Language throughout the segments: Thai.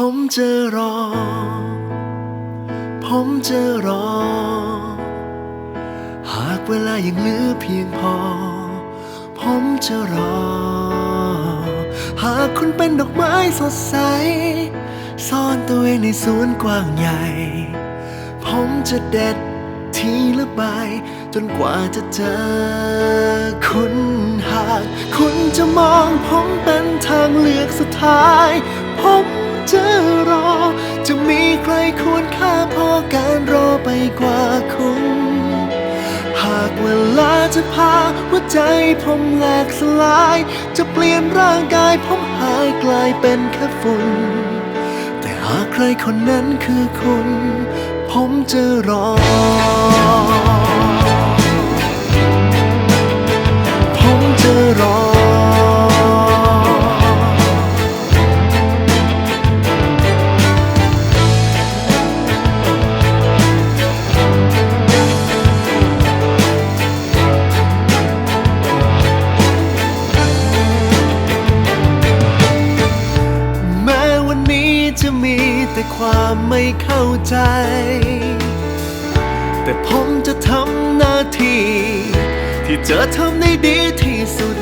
ผมจะรอ ผมจะรอ หากเวลายังเหลือเพียงพอ ผมจะรอ หากคุณเป็นดอกไม้สดใส ซ่อนตัวเองในสวนกว้างใหญ่ ผมจะเด็ดทีละใบจนกว่าจะเจอคุณหาก คุณจะมองผมเป็นทางเลือกสุดท้าย ผมจะรอ จะมีใครควรค่าพอการรอไปกว่าคุณหากเวลาจะพาหัวใจผมแหลกสลาย จะเปลี่ยนร่างกายผมหายกลายเป็นแค่ฝุ่น แต่หากใครคนนั้นคือคุณ ผมจะรอ จะมีแต่ความไม่เข้าใจ แต่ผมจะทำหน้าที่ ที่จะทำได้ดีที่สุด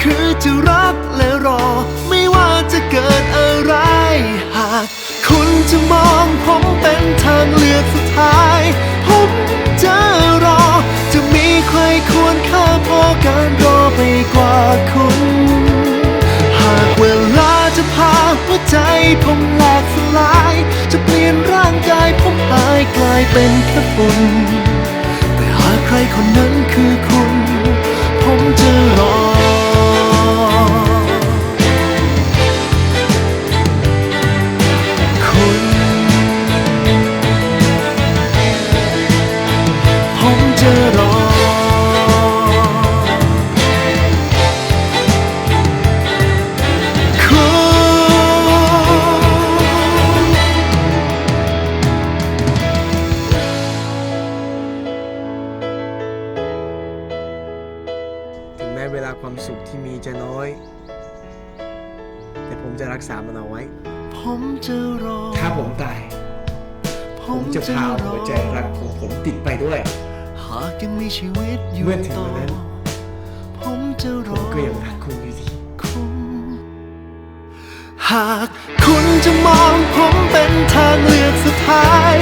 คือจะรักและรอ ไม่ว่าจะเกิดอะไร หาก คุณจะมองผมเป็นทางเลือก ผมแหลกสลาย จะเปลี่ยนร่างกายผมหายกลายเป็นแค่ฝุ่นแต่หากใครคนนั้นคือคุณ เวลาความสุขที่มีจะน้อย แต่ผมจะรักษามันเอาไว้ ผมจะรอ ถ้าผมตาย ผมจะพาเอาหัวใจรักของผมติดไปด้วย หากยังมีชีวิตอยู่เมื่อถึงต่อวันนั้น ผมจะรผอมก็ยังรักคุณอยู่ดีคุณหากคุณจะมองผมเป็นทางเลือกสุดท้าย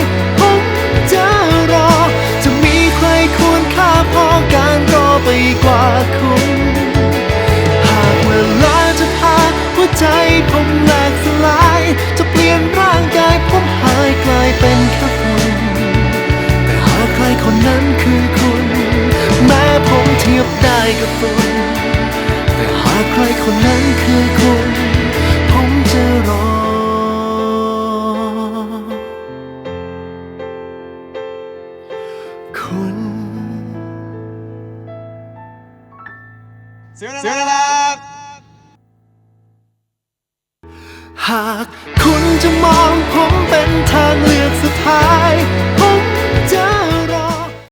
กับฝุ่นแต่หากใครคนนั้นคือคุณ ผมจะรอคุณเสียนะครับหากคุณจะมองผมเป็นทางเลือกสุดท้าย